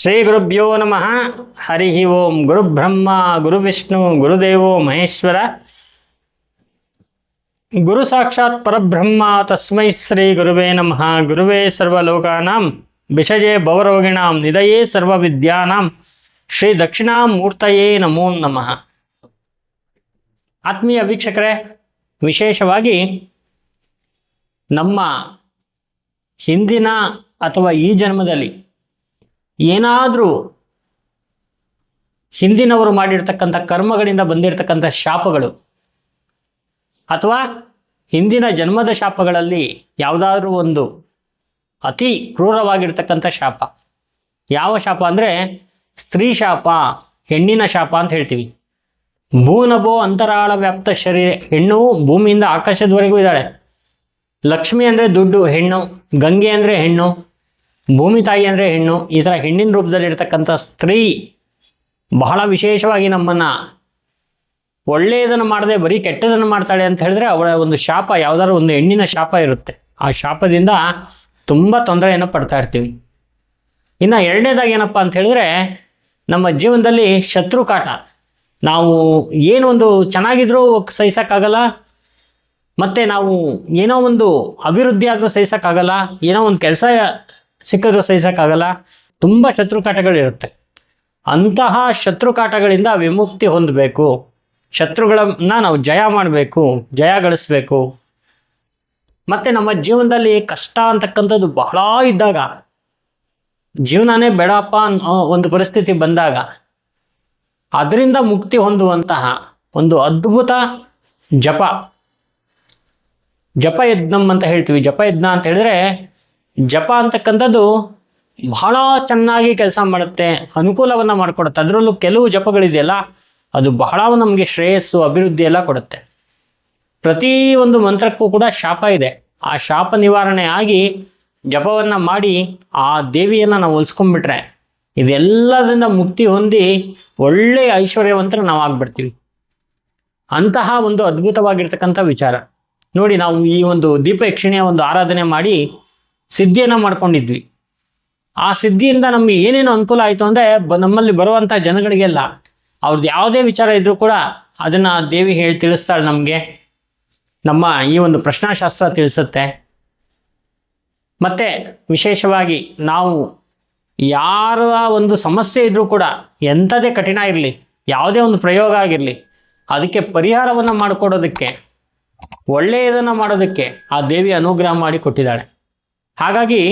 ಶ್ರೀ ಗುರುಭ್ಯೋ ನಮಃ. ಹರಿ ಓಂ ಗುರುಬ್ರಹ್ಮ ಗುರುವಿಷ್ಣು ಗುರುದೇವೋ ಮಹೇಶ್ವರ. ಗುರು ಸಾಕ್ಷಾತ್ ಪರಬ್ರಹ್ಮ, ತಸ್ಮೈ ಶ್ರೀ ಗುರುವೇ ನಮಃ. ಗುರುವೇ ಸರ್ವಲೋಕಾನಾಂ ವಿಷಜೇ ಭವರೋಗಿಣಾಂ ನಿಧಯೇ ಸರ್ವವಿದ್ಯಾನಾಂ, ಶ್ರೀ ದಕ್ಷಿಣಾಮೂರ್ತಯೇ ನಮೋ ನಮಃ. ಆತ್ಮೀಯ ವೀಕ್ಷಕರೇ, ವಿಶೇಷವಾಗಿ ನಮ್ಮ ಹಿಂದಿನ ಅಥವಾ ಈ ಜನ್ಮದಲ್ಲಿ ಏನಾದರೂ ಹಿಂದಿನವರು ಮಾಡಿರ್ತಕ್ಕಂಥ ಕರ್ಮಗಳಿಂದ ಬಂದಿರತಕ್ಕಂಥ ಶಾಪಗಳು ಅಥವಾ ಹಿಂದಿನ ಜನ್ಮದ ಶಾಪಗಳಲ್ಲಿ ಯಾವುದಾದ್ರೂ ಒಂದು ಅತಿ ಕ್ರೂರವಾಗಿರ್ತಕ್ಕಂಥ ಶಾಪ. ಯಾವ ಶಾಪ ಅಂದರೆ ಸ್ತ್ರೀ ಶಾಪ, ಹೆಣ್ಣಿನ ಶಾಪ ಅಂತ ಹೇಳ್ತೀವಿ. ಭೂನಭೋ ಅಂತರಾಳ ವ್ಯಾಪ್ತ ಶರೀರ, ಹೆಣ್ಣು ಭೂಮಿಯಿಂದ ಆಕಾಶದವರೆಗೂ ಇದ್ದಾಳೆ. ಲಕ್ಷ್ಮಿ ಅಂದರೆ ದುಡ್ಡು, ಹೆಣ್ಣು, ಗಂಗೆ ಅಂದರೆ ಹೆಣ್ಣು ಭೂಮಿ ತಾಯಿ ಅಂದರೆ ಹೆಣ್ಣು, ಈ ಥರ ಹೆಣ್ಣಿನ ರೂಪದಲ್ಲಿರ್ತಕ್ಕಂಥ ಸ್ತ್ರೀ ಬಹಳ ವಿಶೇಷವಾಗಿ ನಮ್ಮನ್ನು ಒಳ್ಳೆಯದನ್ನು ಮಾಡದೆ ಬರೀ ಕೆಟ್ಟದನ್ನು ಮಾಡ್ತಾಳೆ ಅಂತ ಹೇಳಿದ್ರೆ ಅವಳ ಒಂದು ಶಾಪ, ಯಾವುದಾದ್ರು ಒಂದು ಹೆಣ್ಣಿನ ಶಾಪ ಇರುತ್ತೆ. ಆ ಶಾಪದಿಂದ ತುಂಬ ತೊಂದರೆಯನ್ನು ಪಡ್ತಾ ಇರ್ತೀವಿ. ಇನ್ನು ಎರಡನೇದಾಗಿ ಏನಪ್ಪ ಅಂತ ಹೇಳಿದ್ರೆ ನಮ್ಮ ಜೀವನದಲ್ಲಿ ಶತ್ರು ಕಾಟ ನಾವು ಏನೊಂದು ಚೆನ್ನಾಗಿದ್ರೂ ಸಹಿಸೋಕ್ಕಾಗಲ್ಲ, ಮತ್ತು ನಾವು ಏನೋ ಒಂದು ಅಭಿವೃದ್ಧಿ ಆದರೂ ಸಹಿಸೋಕ್ಕಾಗಲ್ಲ, ಏನೋ ಒಂದು ಕೆಲಸ ಸಿಕ್ಕಿದ್ರೂ ಸಹಿಸೋಕ್ಕಾಗಲ್ಲ. ತುಂಬ ಶತ್ರುಕಾಟಗಳಿರುತ್ತೆ. ಅಂತಹ ಶತ್ರುಕಾಟಗಳಿಂದ ವಿಮುಕ್ತಿ ಹೊಂದಬೇಕು. ಶತ್ರುಗಳನ್ನ ನಾವು ಜಯ ಮಾಡಬೇಕು, ಜಯ ಗಳಿಸ್ಬೇಕು. ಮತ್ತು ನಮ್ಮ ಜೀವನದಲ್ಲಿ ಕಷ್ಟ ಅಂತಕ್ಕಂಥದ್ದು ಬಹಳ ಇದ್ದಾಗ, ಜೀವನನೇ ಬೇಡಪ್ಪ ಅನ್ನೋ ಒಂದು ಪರಿಸ್ಥಿತಿ ಬಂದಾಗ, ಅದರಿಂದ ಮುಕ್ತಿ ಹೊಂದುವಂತಹ ಒಂದು ಅದ್ಭುತ ಜಪ. ಜಪಯಜ್ಞಂ ಅಂತ ಹೇಳ್ತೀವಿ. ಜಪಯಜ್ಞ ಅಂತ ಹೇಳಿದ್ರೆ ಜಪ ಅಂತಕ್ಕಂಥದ್ದು ಬಹಳ ಚೆನ್ನಾಗಿ ಕೆಲಸ ಮಾಡುತ್ತೆ, ಅನುಕೂಲವನ್ನು ಮಾಡಿಕೊಡುತ್ತೆ. ಅದರಲ್ಲೂ ಕೆಲವು ಜಪಗಳಿದೆಯಲ್ಲ, ಅದು ಬಹಳ ನಮಗೆ ಶ್ರೇಯಸ್ಸು, ಅಭಿವೃದ್ಧಿ ಎಲ್ಲ ಕೊಡುತ್ತೆ. ಪ್ರತಿ ಒಂದು ಮಂತ್ರಕ್ಕೂ ಕೂಡ ಶಾಪ ಇದೆ. ಆ ಶಾಪ ನಿವಾರಣೆ ಆಗಿ ಜಪವನ್ನು ಮಾಡಿ ಆ ದೇವಿಯನ್ನು ನಾವು ಹೊಲ್ಸ್ಕೊಂಡ್ಬಿಟ್ರೆ ಇದೆಲ್ಲದರಿಂದ ಮುಕ್ತಿ ಹೊಂದಿ ಒಳ್ಳೆಯ ಐಶ್ವರ್ಯವಂತ್ರ ನಾವು ಆಗ್ಬಿಡ್ತೀವಿ ಅಂತಹ ಒಂದು ಅದ್ಭುತವಾಗಿರ್ತಕ್ಕಂಥ ವಿಚಾರ. ನೋಡಿ ನಾವು ಈ ಒಂದು ದೀಪ ಯಕ್ಷಿಣಿಯ ಒಂದು ಆರಾಧನೆ ಮಾಡಿ ಸಿದ್ಧಿಯನ್ನು ಮಾಡ್ಕೊಂಡಿದ್ವಿ. ಆ ಸಿದ್ಧಿಯಿಂದ ನಮಗೆ ಏನೇನು ಅನುಕೂಲ ಆಯಿತು ಅಂದರೆ ಬ ನಮ್ಮಲ್ಲಿ ಬರುವಂಥ ಜನಗಳಿಗೆಲ್ಲ ಅವ್ರದ್ದು ಯಾವುದೇ ವಿಚಾರ ಇದ್ದರೂ ಕೂಡ ಅದನ್ನು ದೇವಿ ಹೇಳಿ ತಿಳಿಸ್ತಾಳೆ ನಮಗೆ. ನಮ್ಮ ಈ ಒಂದು ಪ್ರಶ್ನಾಶಾಸ್ತ್ರ ತಿಳಿಸುತ್ತೆ. ಮತ್ತು ವಿಶೇಷವಾಗಿ ನಾವು ಯಾರ ಒಂದು ಸಮಸ್ಯೆ ಇದ್ದರೂ ಕೂಡ ಎಂಥದೇ ಕಠಿಣ ಇರಲಿ, ಯಾವುದೇ ಒಂದು ಪ್ರಯೋಗ ಆಗಿರಲಿ, ಅದಕ್ಕೆ ಪರಿಹಾರವನ್ನು ಮಾಡಿಕೊಡೋದಕ್ಕೆ, ಒಳ್ಳೆಯದನ್ನು ಮಾಡೋದಕ್ಕೆ ಆ ದೇವಿ ಅನುಗ್ರಹ ಮಾಡಿ ಕೊಟ್ಟಿದ್ದಾಳೆ. ಹಾಗಾಗಿ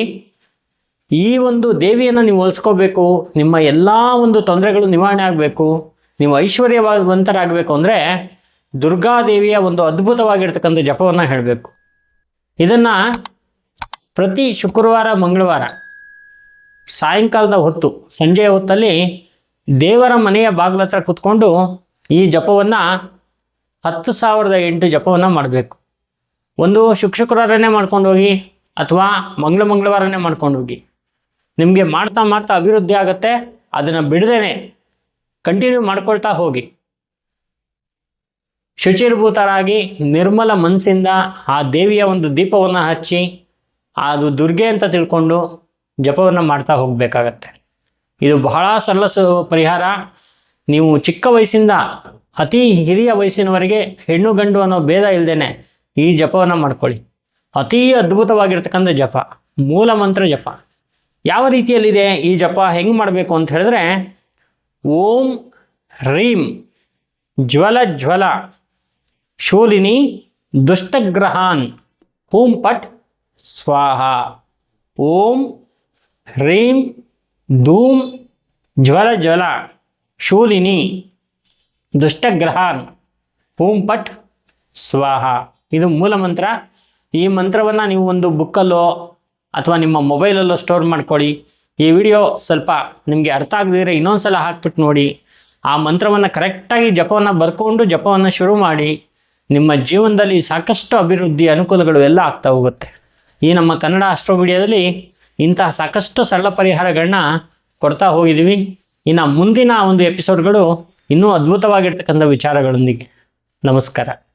ಈ ಒಂದು ದೇವಿಯನ್ನು ನೀವು ಹೋಲಿಸ್ಕೋಬೇಕು, ನಿಮ್ಮ ಎಲ್ಲ ಒಂದು ತೊಂದರೆಗಳು ನಿವಾರಣೆ ಆಗಬೇಕು, ನೀವು ಐಶ್ವರ್ಯವಂತರಾಗಬೇಕು ಅಂದರೆ ದುರ್ಗಾದೇವಿಯ ಒಂದು ಅದ್ಭುತವಾಗಿರ್ತಕ್ಕಂಥ ಜಪವನ್ನು ಹೇಳಬೇಕು. ಇದನ್ನು ಪ್ರತಿ ಶುಕ್ರವಾರ, ಮಂಗಳವಾರ, ಸಾಯಂಕಾಲದ ಹೊತ್ತು, ಸಂಜೆಯ ಹೊತ್ತಲ್ಲಿ ದೇವರ ಮನೆಯ ಬಾಗಿಲ ಹತ್ರ ಕೂತ್ಕೊಂಡು ಈ ಜಪವನ್ನು ಹತ್ತು ಸಾವಿರದ ಎಂಟು ಜಪವನ್ನು ಮಾಡಬೇಕು. ಒಂದು ಶುಕ್ ಶುಕ್ರವಾರನೇ ಮಾಡ್ಕೊಂಡು ಹೋಗಿ ಅಥವಾ ಮಂಗಳ ಮಂಗಳವಾರನೇ ಮಾಡ್ಕೊಂಡು ಹೋಗಿ. ನಿಮಗೆ ಮಾಡ್ತಾ ಮಾಡ್ತಾ ಅಭಿವೃದ್ಧಿ ಆಗುತ್ತೆ, ಅದನ್ನು ಬಿಡದೇನೆ ಕಂಟಿನ್ಯೂ ಮಾಡ್ಕೊಳ್ತಾ ಹೋಗಿ. ಶುಚಿರ್ಭೂತರಾಗಿ ನಿರ್ಮಲ ಮನಸ್ಸಿಂದ ಆ ದೇವಿಯ ಒಂದು ದೀಪವನ್ನು ಹಚ್ಚಿ, ಅದು ದುರ್ಗೆ ಅಂತ ತಿಳ್ಕೊಂಡು ಜಪವನ್ನು ಮಾಡ್ತಾ ಹೋಗಬೇಕಾಗತ್ತೆ. ಇದು ಬಹಳ ಸರಳ ಪರಿಹಾರ. ನೀವು ಚಿಕ್ಕ ವಯಸ್ಸಿಂದ ಅತಿ ಹಿರಿಯ ವಯಸ್ಸಿನವರೆಗೆ ಹೆಣ್ಣು ಗಂಡು ಅನ್ನೋ ಭೇದ ಇಲ್ಲದೇನೆ ಈ ಜಪವನ್ನು ಮಾಡ್ಕೊಳ್ಳಿ. ಅತೀ ಅದ್ಭುತವಾಗಿರ್ತಕ್ಕಂಥ ಜಪ, ಮೂಲ ಮಂತ್ರ ಜಪ. ಯಾವ ರೀತಿಯಲ್ಲಿದೆ ಈ ಜಪ, ಹೆಂಗೆ ಮಾಡಬೇಕು ಅಂತ ಹೇಳಿದ್ರೆ, ಓಂ ಹ್ರೀಂ ಜ್ವಲ ಜ್ವಲ ಶೂಲಿನಿ ದುಷ್ಟಗ್ರಹಾನ್ ಹೂಂ ಪಟ್ ಸ್ವಾಹ. ಓಂ ಹ್ರೀಂ ಧೂಮ್ ಜ್ವಲ ಜ್ವಲ ಶೂಲಿನಿ ದುಷ್ಟಗ್ರಹಾನ್ ಹೂಂ ಪಟ್ ಸ್ವಾಹ. ಇದು ಮೂಲ ಮಂತ್ರ. ಈ ಮಂತ್ರವನ್ನು ನೀವು ಒಂದು ಬುಕ್ಕಲ್ಲೋ ಅಥವಾ ನಿಮ್ಮ ಮೊಬೈಲಲ್ಲೋ ಸ್ಟೋರ್ ಮಾಡ್ಕೊಳ್ಳಿ. ಈ ವಿಡಿಯೋ ಸ್ವಲ್ಪ ನಿಮಗೆ ಅರ್ಥ ಆಗದಿದ್ರೆ ಇನ್ನೊಂದು ಸಲ ಹಾಕ್ಬಿಟ್ಟು ನೋಡಿ. ಆ ಮಂತ್ರವನ್ನು ಕರೆಕ್ಟಾಗಿ ಜಪವನ್ನು ಬರ್ಕೊಂಡು ಜಪವನ್ನು ಶುರು ಮಾಡಿ ನಿಮ್ಮ ಜೀವನದಲ್ಲಿ ಸಾಕಷ್ಟು ಅಭಿವೃದ್ಧಿ ಅನುಕೂಲಗಳು ಎಲ್ಲ ಆಗ್ತಾ ಹೋಗುತ್ತೆ. ಈ ನಮ್ಮ ಕನ್ನಡ ಅಸ್ಟ್ರೋ ವಿಡಿಯೋದಲ್ಲಿ ಇಂತಹ ಸಾಕಷ್ಟು ಸರಳ ಪರಿಹಾರಗಳನ್ನ ಕೊಡ್ತಾ ಹೋಗಿದ್ದೀವಿ ಇನ್ನು ಮುಂದಿನ ಒಂದು ಎಪಿಸೋಡ್ಗಳು ಇನ್ನೂ ಅದ್ಭುತವಾಗಿರ್ತಕ್ಕಂಥ ವಿಚಾರಗಳೊಂದಿಗೆ. ನಮಸ್ಕಾರ.